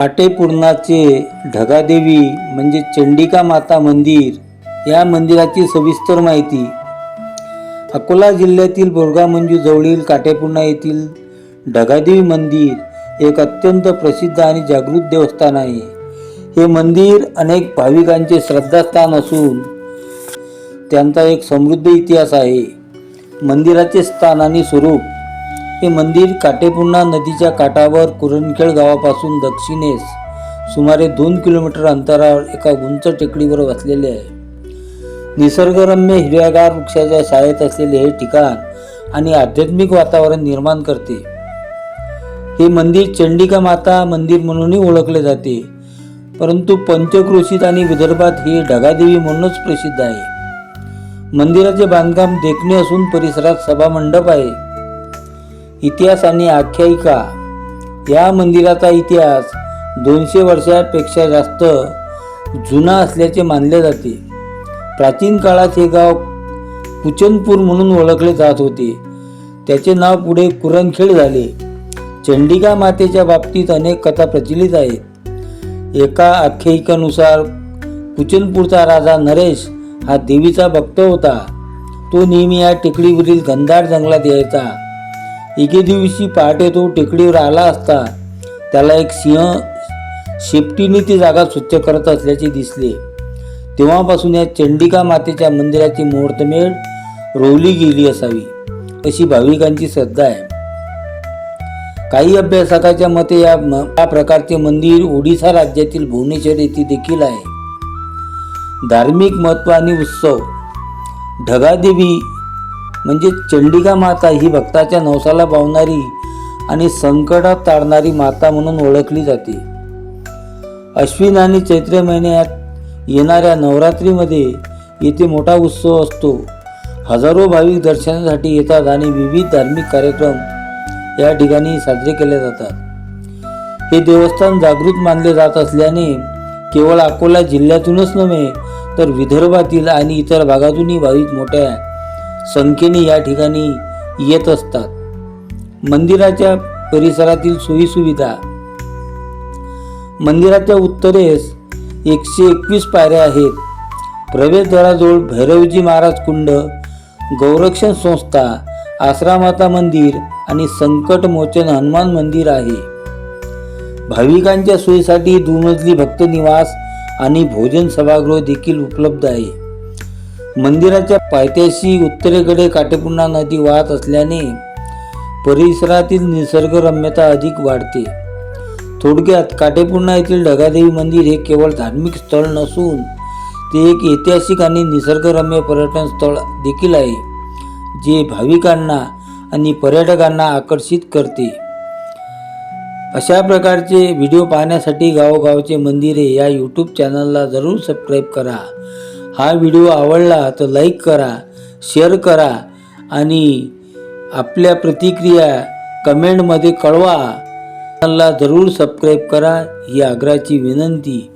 काटेपूर्णाचे ढगादेवी म्हणजे चंडिका माता मंदिर या मंदिराची सविस्तर माहिती. अकोला जिल्ह्यातील बोरगा मंजू जवळील काटेपूर्णा येथील ढगादेवी मंदिर एक अत्यंत प्रसिद्ध आणि जागृत देवस्थान आहे. हे मंदिर अनेक भाविकांचे श्रद्धास्थान असून त्यांचा एक समृद्ध इतिहास आहे. मंदिराचे स्थान आणि स्वरूप हे मंदिर काटेपूर्णा नदीच्या काठावर कुरणखेड गावापासून दक्षिणेस सुमारे दोन किलोमीटर अंतरावर एका उंच टेकडीवर वसलेले आहे. निसर्गरम्य हिरव्यागार वृक्षाच्या शाळेत असलेले हे ठिकाण आणि आध्यात्मिक वातावरण निर्माण करते. हे मंदिर चंडिका माता मंदिर म्हणूनही ओळखले जाते. परंतु पंचक्रोशीत आणि विदर्भात हे ढगादेवी म्हणूनच प्रसिद्ध आहे. मंदिराचे बांधकाम देखणे असून परिसरात सभामंडप आहे. इतिहास आणि आख्यायिका. या मंदिराचा इतिहास दोनशे वर्षापेक्षा जास्त जुना असल्याचे मानले जाते. प्राचीन काळात हे गाव कुचनपूर म्हणून ओळखले जात होते. त्याचे नाव पुढे कुरणखेड झाले. चंडिका मातेच्या बाबतीत अनेक कथा प्रचलित आहेत. एका आख्यायिकानुसार कुचनपूरचा राजा नरेश हा देवीचा भक्त होता. तो नेहमी या टेकडीवरील गंधार जंगलात यायचा. एके दिवशी पहाटे तो टेकडीवर आला असता. त्याला एक सिंह शेपटीने ती जागा स्वच्छ करत असल्याचे दिसले. तेव्हापासून या चंडिका मातेच्या मंदिराची मुहूर्तमेळ रोवली गेली असावी अशी भाविकांची श्रद्धा आहे. काही अभ्यासकाच्या मते या म- या प्रकारचे मंदिर ओडिसा राज्यातील भुवनेश्वर येथे देखील आहे. धार्मिक महत्त्व आणि उत्सव. ढगादेवी म्हणजे चंडिका माता ही भक्ताच्या नवसाला पावणारी आणि संकटात ताडणारी माता म्हणून ओळखली जाते. अश्विन आणि चैत्र महिन्यात येणाऱ्या नवरात्रीमध्ये येथे मोठा उत्सव असतो. हजारो भाविक दर्शनासाठी येतात आणि विविध धार्मिक कार्यक्रम या ठिकाणी साजरे केले जातात. हे देवस्थान जागृत मानले जात असल्याने केवळ अकोला जिल्ह्यातूनच नव्हे तर विदर्भातील आणि इतर भागातूनही भाविक मोठ्या संख्येने या ठिकाणी येत असतात. मंदिराच्या परिसरातील सोयीसुविधा. मंदिराच्या उत्तरेस एकशे एकवीस पायऱ्या आहेत. प्रवेशद्वाराजवळ भैरवजी महाराज कुंड गौरक्षण संस्था आश्रामाता मंदिर आणि संकट मोचन हनुमान मंदिर आहे. भाविकांच्या सोयीसाठी दुमजली भक्त निवास आणि भोजन सभागृह देखील उपलब्ध आहे. मंदिराच्या पायथ्याशी उत्तरेकडे काटेपूर्णा नदी वाहत असल्याने परिसरातील निसर्गरम्यता अधिक वाढते. थोडक्यात काटेपूर्णा येथील ढगादेवी मंदिर हे केवळ धार्मिक स्थळ नसून ते एक ऐतिहासिक आणि निसर्गरम्य पर्यटन स्थळ देखील आहे जे भाविकांना आणि पर्यटकांना आकर्षित करते. अशा प्रकारचे व्हिडिओ पाहण्यासाठी गावोगावचे मंदिरे या यूट्यूब चॅनलला जरूर सबस्क्राईब करा. हा व्हिडिओ आवडला तर लाईक करा शेअर करा आणि आपल्या प्रतिक्रिया कमेंटमध्ये कळवा. चॅनलला जरूर सबस्क्राईब करा ही आग्रहाची विनंती.